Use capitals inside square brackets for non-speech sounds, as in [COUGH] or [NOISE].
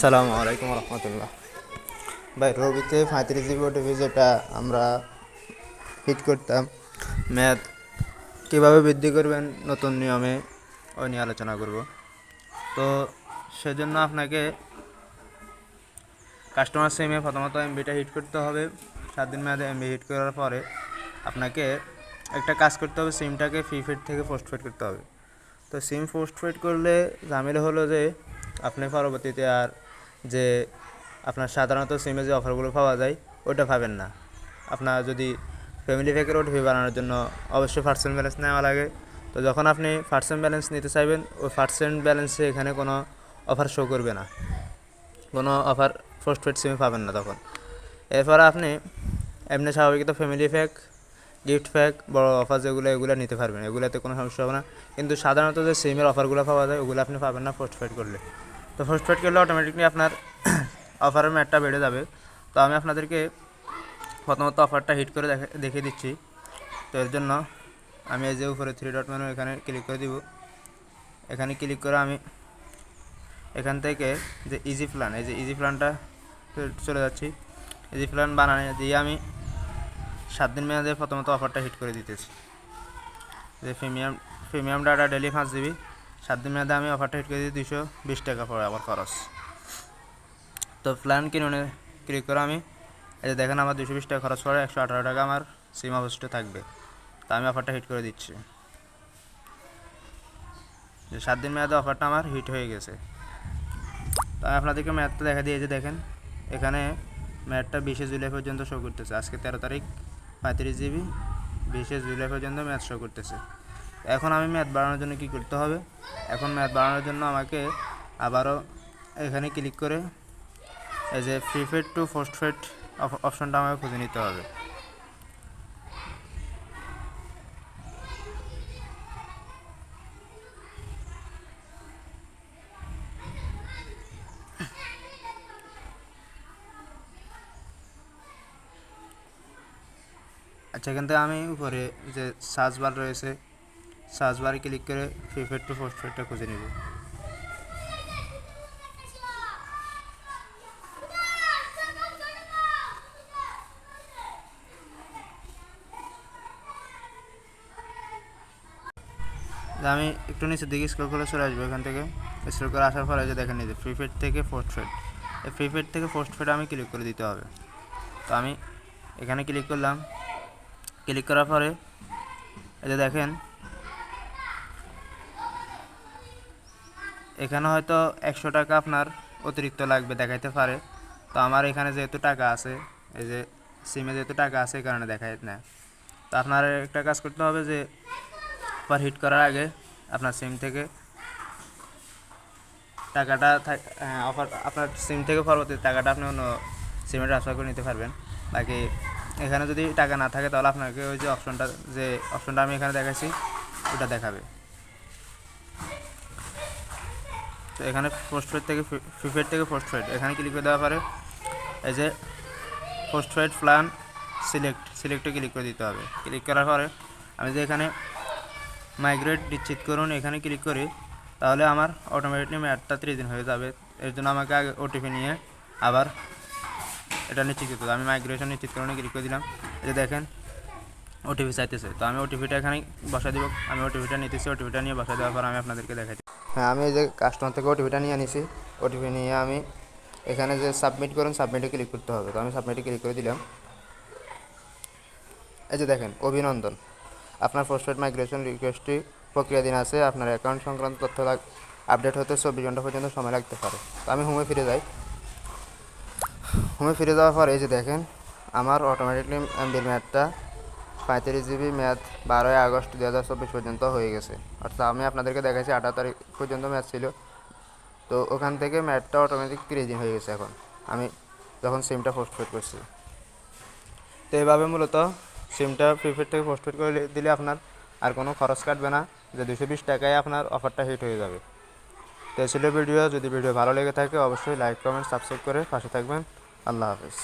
সালামু আলাইকুম রহমতুল্লাহ। ভাই, রবিতে পঁয়ত্রিশ জিবি ওটিপি যেটা আমরা হিট করতাম। ম্যাথ কীভাবে বৃদ্ধি করবেন? নতুন নিয়মে ওই নিয়ে আলোচনা করব। তো সেজন্য আপনাকে কাস্টমার সিমে প্রথমত এমবিটা হিট করতে হবে। সাত দিন মেয়াদে এমবি হিট করার পরে আপনাকে একটা কাজ করতে হবে সিমটাকে প্রিপেড থেকে পোস্টপেড করতে হবে। তো সিম পোস্টপেড করলে ঝামেলা হলো যে আপনি পরবর্তীতে আর যে আপনার সাধারণত সিমে যে অফারগুলো পাওয়া যায় ওটা পাবেন না। আপনার যদি ফ্যামিলি প্যাকের ওটিপি বানানোর জন্য অবশ্যই পার্সেন্ট ব্যালেন্স নেওয়া লাগে। তো যখন আপনি পার্সেন্ট ব্যালেন্স নিতে চাইবেন, ওই পার্সেন্ট ব্যালেন্সে এখানে কোনো অফার শো করবে না। কোনো অফার পোস্টপেড সিমে পাবেন না তখন। এরপরে আপনি এমনি স্বাভাবিক তো ফ্যামিলি প্যাক গিফট প্যাক বড় অফার যেগুলো এগুলো নিতে পারবেন। এগুলোতে কোনো সমস্যা হবে না। কিন্তু সাধারণত যে সিমের অফারগুলো পাওয়া যায়, ওগুলো আপনি পাবেন না পোস্টপেড করলে। তো পোস্টপেড করলে অটোমেটিকলি আপনার [COUGHS] অফারের ম্যাটটা বেড়ে যাবে। তো আমি আপনাদেরকে প্রথমত অফারটা হিট করে দেখে, দেখিয়ে দিচ্ছি। তো এর জন্য আমি এই যে উপরে থ্রি ডট মেনু এখানে ক্লিক করে দিব। এখানে ক্লিক করে আমি এখান থেকে যে ইজি প্ল্যান এই যে ইজি প্ল্যানটা চলে যাচ্ছি। ইজি প্ল্যান বানানো দিয়ে আমি সাত দিন মেয়াদে প্রথমত অফারটা হিট করে দিতেছি। যে প্রিমিয়াম প্রিমিয়াম ডাটা ডেলি পাঁচ জিবি সাত দিন মেয়াদে আমি অফারটা হিট করে দিই দুশো বিশ টাকা পড়ে আবার খরচ। তো প্ল্যান কিনুনে ক্লিক করে আমি? এই যে দেখেন আমার দুশো বিশ টাকা খরচ পড়ে, একশো আঠারো টাকা আমার সিম অবশিষ্ট থাকবে। তা আমি অফারটা হিট করে দিচ্ছি। যে সাত দিন মেয়াদে অফারটা আমার হিট হয়ে গেছে। তো আমি আপনাদেরকে ম্যাথটা দেখা দিয়ে যে দেখেন, এখানে ম্যাথটা বিশে জুলাই পর্যন্ত শো করতেছে। আজকে তেরো তারিখ। পঁয়ত্রিশ জিবি বিশে জুলাই পর্যন্ত ম্যাথ শো করতেছে। এখন আমি ম্যাথ বাড়ানোর জন্য কি করতে হবে? এখন ম্যাথ বাড়ানোর জন্য আমাকে আবারও এখানে ক্লিক করে এই যে প্রিপেড টু পোস্টপেড অপশনটা আমাকে খুঁজে নিতে হবে। আচ্ছা এখান থেকে আমি উপরে যে সার্চ বার রয়েছে সার্চ বারে ক্লিক করে প্রিপেড টু পোস্টপেডটা খুঁজে নিব। আমি একটু নিচের দিকে স্ক্রল করে চলে আসব এখান থেকে। স্ক্রল করে আসার পরে যে দেখেন নিজে প্রিপেড থেকে পোস্টপেড এই প্রিপেড থেকে পোস্টপেড আমি ক্লিক করে দিতে হবে। তো আমি এখানে ক্লিক করলাম। ক্লিক করার পরে, এই দেখেন, এখানে হয়তো একশো টাকা আপনার অতিরিক্ত লাগবে দেখাইতে পারে। তো আমার এখানে যেহেতু টাকা আছে, এই যে সিমে যেহেতু টাকা আছে, এই কারণে দেখাই না। তো আপনার একটা কাজ করতে হবে যে অফার হিট করার আগে আপনার সিম থেকে টাকাটা অফার আপনার সিম থেকে পরবর্তী টাকাটা আপনি অন্য সিমে ট্রান্সফার করে নিতে পারবেন। বাকি এখানে যদি টাকা না থাকে তাহলে আপনাকে ওই যে অপশনটা যে অপশনটা আমি এখানে দেখাচ্ছি ওটা দেখাবে। তো এখানে পোস্টপেড থেকে প্রিপেড থেকে পোস্টপেড এখানে ক্লিক করে দেওয়ার পরে এই যে পোস্টপেড প্ল্যান সিলেক্ট সিলেক্টে ক্লিক করে দিতে হবে। ক্লিক করার পরে আমি যে এখানে মাইগ্রেট নিশ্চিত করুন, এখানে ক্লিক করি, তাহলে আমার অটোমেটিকলি ম্যাটটা ত্রিশ দিন হয়ে যাবে। এর জন্য আমাকে আগে ওটিপি নিয়ে আবার এটা নিশ্চিত করতে আমি মাইগ্রেশন নিশ্চিত করুন ক্লিক করে দিলাম। যে দেখেন ওটিপি চাইতেছে। তো আমি ওটিপিটা এখানে বসা দিব। আমি ওটিপিটা নিতেছি ওটিপিটা নিয়ে বসা দেওয়ার পর আমি আপনাদেরকে দেখাই হ্যাঁ আমি এই যে কাস্টমার থেকে ওটিপিটা নিয়ে নিছি ওটিপি নিয়ে আমি এখানে যে সাবমিট করুন সাবমিটে ক্লিক করতে হবে। তো আমি সাবমিটে ক্লিক করে দিলাম। এই যে দেখেন, অভিনন্দন। আপনার পোস্টপেড মাইগ্রেশন রিকোয়েস্টটি প্রক্রিয়াধীন আছে। আপনার অ্যাকাউন্ট সংক্রান্ত তথ্য আপডেট হতে চব্বিশ ঘণ্টা পর্যন্ত সময় লাগতে পারে। তো আমি হোমে ফিরে যাই। হোমে ফিরে যাওয়ার পর এই যে দেখেন, আমার অটোমেটিকলি এমবির ম্যাথটা পঁয়ত্রিশ জিবি ম্যাথ বারোই আগস্ট দু হাজার চব্বিশ পর্যন্ত হয়ে গেছে। অর্থাৎ আমি আপনাদেরকে দেখাচ্ছি আঠারো তারিখ পর্যন্ত ম্যাচ ছিল। তো ওখান থেকে ম্যাথটা অটোমেটিক তিরিশ দিন হয়ে গেছে এখন। আমি যখন সিমটা পোস্টপেড করছি। তো এইভাবে মূলত সিমটা প্রিপেড থেকে পোস্টপেড করে দিলে আপনার আর কোনো খরচ কাটবে না। যে দুশো বিশ টাকায় আপনার অফারটা হিট হয়ে যাবে। তো ছিল ভিডিও যদি ভিডিও ভালো লেগে থাকে, অবশ্যই লাইক কমেন্ট সাবস্ক্রাইব করে পাশে থাকবেন। আল্লাহ হাফিজ